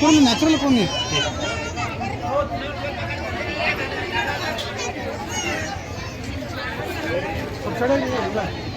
కొన్ని నచ్చలు కొన్ని ఒకసారి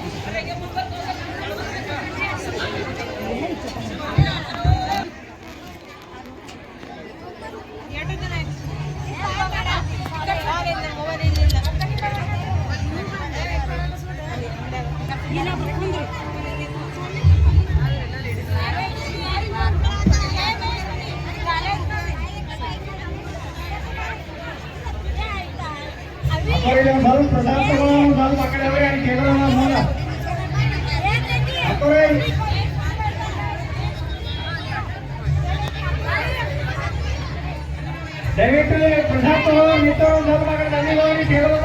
ದಯವಿಟ್ಟು ಪ್ರಸಾದ ತಗೊಳ್ಳೋ ನಿಂತವ್ರು ಒಂದು ಸ್ವಲ್ಪ ಆ ಕಡೆ ದಂಡಿಗೆ ಹೋಗಿ ಕೇಳೋಣ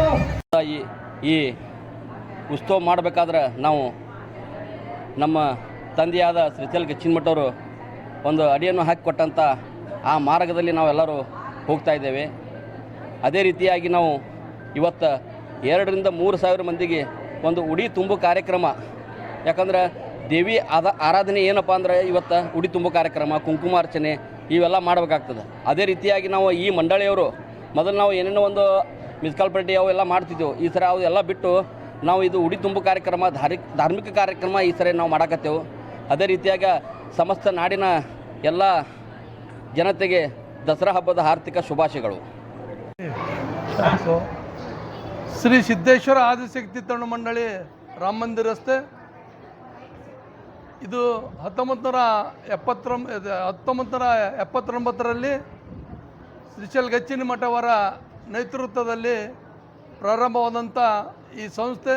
ಈ ಈ ಉತ್ಸವ ಮಾಡಬೇಕಾದ್ರೆ ನಾವು ನಮ್ಮ ತಂದೆಯಾದ ಶ್ರೀಶೈಲ ಗಚ್ಚಿನಮಠವರು ಒಂದು ಅಡಿಯನ್ನು ಹಾಕಿಕೊಟ್ಟಂಥ ಆ ಮಾರ್ಗದಲ್ಲಿ ನಾವೆಲ್ಲರೂ ಹೋಗ್ತಾ ಇದ್ದೇವೆ. ಅದೇ ರೀತಿಯಾಗಿ ನಾವು ಇವತ್ತು ಎರಡರಿಂದ ಮೂರು ಸಾವಿರ ಮಂದಿಗೆ ಒಂದು ಉಡಿ ತುಂಬು ಕಾರ್ಯಕ್ರಮ. ಯಾಕಂದ್ರೆ ದೇವಿ ಆದ ಆರಾಧನೆ ಏನಪ್ಪ ಅಂದ್ರೆ ಇವತ್ತು ಉಡಿ ತುಂಬು ಕಾರ್ಯಕ್ರಮ ಕುಂಕುಮಾರ್ಚನೆ ಇವೆಲ್ಲ ಮಾಡಬೇಕಾಗ್ತದೆ. ಅದೇ ರೀತಿಯಾಗಿ ನಾವು ಈ ಮಂಡಳಿಯವರು ಮೊದಲು ನಾವು ಏನೇನೋ ಒಂದು ಮಿಸ್ಕಾಲ್ ಪಟ್ಟಿ ಅವೆಲ್ಲ ಮಾಡ್ತಿದ್ದೆವು. ಈ ಥರ ಅವೆಲ್ಲ ಬಿಟ್ಟು ನಾವು ಇದು ಉಡಿ ತುಂಬು ಕಾರ್ಯಕ್ರಮ ಧಾರ್ಮಿಕ ಧಾರ್ಮಿಕ ಕಾರ್ಯಕ್ರಮ ಈ ಸರಿ ನಾವು ಮಾಡಾಕತ್ತೇವೆ. ಅದೇ ರೀತಿಯಾಗಿ ಸಮಸ್ತ ನಾಡಿನ ಎಲ್ಲ ಜನತೆಗೆ ದಸರಾ ಹಬ್ಬದ ಆರ್ಥಿಕ ಶುಭಾಶಯಗಳು. ಶ್ರೀ ಸಿದ್ದೇಶ್ವರ ಆದಿಶಕ್ತಿ ತಣ್ಣ ಮಂಡಳಿ ರಾಮ ಮಂದಿರ ರಸ್ತೆ. ಇದು ಹತ್ತೊಂಬತ್ತು ನೂರ ಎಪ್ಪತ್ತರ ಹತ್ತೊಂಬತ್ತು ಎಪ್ಪತ್ತೊಂಬತ್ತರಲ್ಲಿ ಶ್ರೀಶಲ್ ಗಚ್ಚಿನ ಮಠವರ ನೇತೃತ್ವದಲ್ಲಿ ಪ್ರಾರಂಭವಾದಂಥ ಈ ಸಂಸ್ಥೆ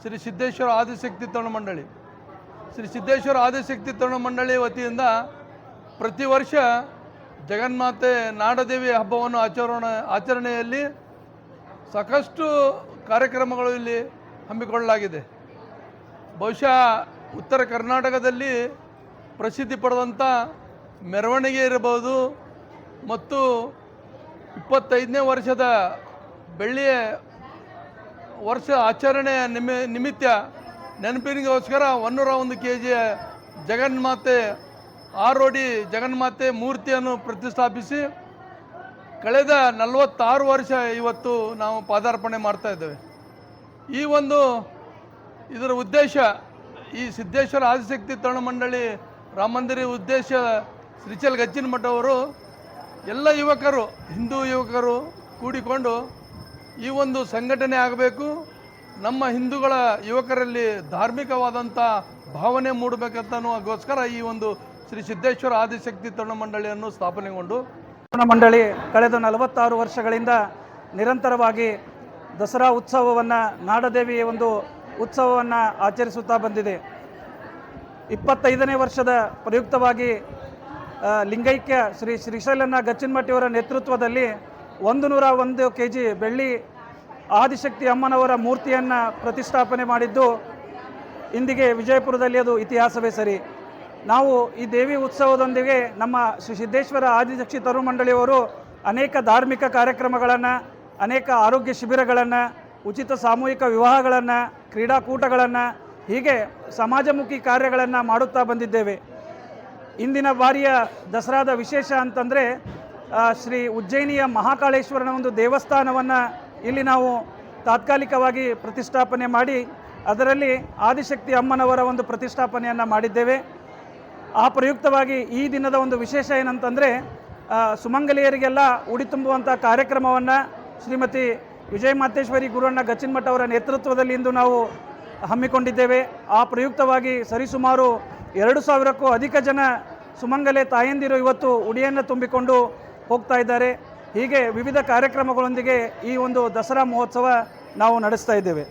ಶ್ರೀ ಸಿದ್ದೇಶ್ವರ ಆದಿಶಕ್ತಿ ತರುಣ ಮಂಡಳಿ. ಶ್ರೀ ಸಿದ್ದೇಶ್ವರ ಆದಿಶಕ್ತಿ ತರುಣ ಮಂಡಳಿ ವತಿಯಿಂದ ಪ್ರತಿ ವರ್ಷ ಜಗನ್ಮಾತೆ ನಾಡದೇವಿ ಹಬ್ಬವನ್ನು ಆಚರಣ, ಆಚರಣೆಯಲ್ಲಿ ಸಾಕಷ್ಟು ಕಾರ್ಯಕ್ರಮಗಳು ಇಲ್ಲಿ ಹಮ್ಮಿಕೊಳ್ಳಲಾಗಿದೆ. ಬಹುಶಃ ಉತ್ತರ ಕರ್ನಾಟಕದಲ್ಲಿ ಪ್ರಸಿದ್ಧಿ ಪಡೆದಂಥ ಮೆರವಣಿಗೆ ಇರಬಹುದು ಮತ್ತು ಇಪ್ಪತ್ತೈದನೇ ವರ್ಷದ ಬೆಳ್ಳಿಯ ವರ್ಷ ಆಚರಣೆಯ ನಿಮಿ, ನಿಮಿತ್ತ ನೆನಪಿನಿಗೋಸ್ಕರ ಒನ್ನೂರ ಒಂದು ಕೆ ಜಿಯ ಜಗನ್ಮಾತೆ ಆರೋಡಿ ಜಗನ್ಮಾತೆ ಮೂರ್ತಿಯನ್ನು ಪ್ರತಿಷ್ಠಾಪಿಸಿ ಕಳೆದ ನಲವತ್ತಾರು ವರ್ಷ ಇವತ್ತು ನಾವು ಪಾದಾರ್ಪಣೆ ಮಾಡ್ತಾ ಇದ್ದೇವೆ. ಈ ಒಂದು ಇದರ ಉದ್ದೇಶ, ಈ ಸಿದ್ದೇಶ್ವರ ಆದಿಶಕ್ತಿ ತರುಣ ಮಂಡಳಿ ರಾಮ ಮಂದಿರ ಉದ್ದೇಶ ಶ್ರೀಚಲ್ ಗಚ್ಚಿನ ಮಠವರು ಎಲ್ಲ ಯುವಕರು, ಹಿಂದೂ ಯುವಕರು ಕೂಡಿಕೊಂಡು ಈ ಒಂದು ಸಂಘಟನೆ ಆಗಬೇಕು. ನಮ್ಮ ಹಿಂದೂಗಳ ಯುವಕರಲ್ಲಿ ಧಾರ್ಮಿಕವಾದಂಥ ಭಾವನೆ ಮೂಡಬೇಕಂತನೋಸ್ಕರ ಈ ಒಂದು ಶ್ರೀ ಸಿದ್ದೇಶ್ವರ ಆದಿಶಕ್ತಿ ತರುಣ ಮಂಡಳಿಯನ್ನು ಸ್ಥಾಪನೆಗೊಂಡು ತರುಣ ಮಂಡಳಿ ಕಳೆದ ನಲವತ್ತಾರು ವರ್ಷಗಳಿಂದ ನಿರಂತರವಾಗಿ ದಸರಾ ಉತ್ಸವವನ್ನು ನಾಡದೇವಿಯ ಒಂದು ಉತ್ಸವವನ್ನು ಆಚರಿಸುತ್ತಾ ಬಂದಿದೆ. ಇಪ್ಪತ್ತೈದನೇ ವರ್ಷದ ಪ್ರಯುಕ್ತವಾಗಿ ಲಿಂಗೈಕ್ಯ ಶ್ರೀ ಶ್ರೀಶೈಲನ ಗಚ್ಚಿನಮಟ್ಟಿಯವರ ನೇತೃತ್ವದಲ್ಲಿ ಒಂದು ನೂರ ಒಂದು ಕೆ ಜಿ ಬೆಳ್ಳಿ ಆದಿಶಕ್ತಿ ಅಮ್ಮನವರ ಮೂರ್ತಿಯನ್ನು ಪ್ರತಿಷ್ಠಾಪನೆ ಮಾಡಿದ್ದು ಇಂದಿಗೆ ವಿಜಯಪುರದಲ್ಲಿ ಅದು ಇತಿಹಾಸವೇ ಸರಿ. ನಾವು ಈ ದೇವಿ ಉತ್ಸವದೊಂದಿಗೆ ನಮ್ಮ ಶ್ರೀ ಸಿದ್ದೇಶ್ವರ ಆದಿಶಕ್ತಿ ತರು ಮಂಡಳಿಯವರು ಅನೇಕ ಧಾರ್ಮಿಕ ಕಾರ್ಯಕ್ರಮಗಳನ್ನು, ಅನೇಕ ಆರೋಗ್ಯ ಶಿಬಿರಗಳನ್ನು, ಉಚಿತ ಸಾಮೂಹಿಕ ವಿವಾಹಗಳನ್ನು, ಕ್ರೀಡಾಕೂಟಗಳನ್ನು, ಹೀಗೆ ಸಮಾಜಮುಖಿ ಕಾರ್ಯಗಳನ್ನು ಮಾಡುತ್ತಾ ಬಂದಿದ್ದೇವೆ. ಇಂದಿನ ಬಾರಿಯ ದಸರಾದ ವಿಶೇಷ ಅಂತಂದರೆ ಶ್ರೀ ಉಜ್ಜಯಿನಿಯ ಮಹಾಕಾಳೇಶ್ವರನ ಒಂದು ದೇವಸ್ಥಾನವನ್ನು ಇಲ್ಲಿ ನಾವು ತಾತ್ಕಾಲಿಕವಾಗಿ ಪ್ರತಿಷ್ಠಾಪನೆ ಮಾಡಿ, ಅದರಲ್ಲಿ ಆದಿಶಕ್ತಿ ಅಮ್ಮನವರ ಒಂದು ಪ್ರತಿಷ್ಠಾಪನೆಯನ್ನು ಮಾಡಿದ್ದೇವೆ. ಆ ಪ್ರಯುಕ್ತವಾಗಿ ಈ ದಿನದ ಒಂದು ವಿಶೇಷ ಏನಂತಂದರೆ ಸುಮಂಗಲಿಯರಿಗೆಲ್ಲ ಉಡಿ ತುಂಬುವಂಥ ಕಾರ್ಯಕ್ರಮವನ್ನು ಶ್ರೀಮತಿ ವಿಜಯ ಮಾತೇಶ್ವರಿ ಗುರುವಣ್ಣ ಗಚ್ಚಿನಮಠ ಅವರ ನೇತೃತ್ವದಲ್ಲಿ ಇಂದು ನಾವು ಹಮ್ಮಿಕೊಂಡಿದ್ದೇವೆ. ಆ ಪ್ರಯುಕ್ತವಾಗಿ ಸರಿಸುಮಾರು ಎರಡು ಸಾವಿರಕ್ಕೂ ಅಧಿಕ ಜನ ಸುಮಂಗಲೆ ತಾಯಂದಿರು ಇವತ್ತು ಉಡಿಯನ್ನು ತುಂಬಿಕೊಂಡು ಹೋಗ್ತಾ ಇದ್ದಾರೆ. ಹೀಗೆ ವಿವಿಧ ಕಾರ್ಯಕ್ರಮಗಳೊಂದಿಗೆ ಈ ಒಂದು ದಸರಾ ಮಹೋತ್ಸವ ನಾವು ನಡೆಸ್ತಾ ಇದ್ದೇವೆ.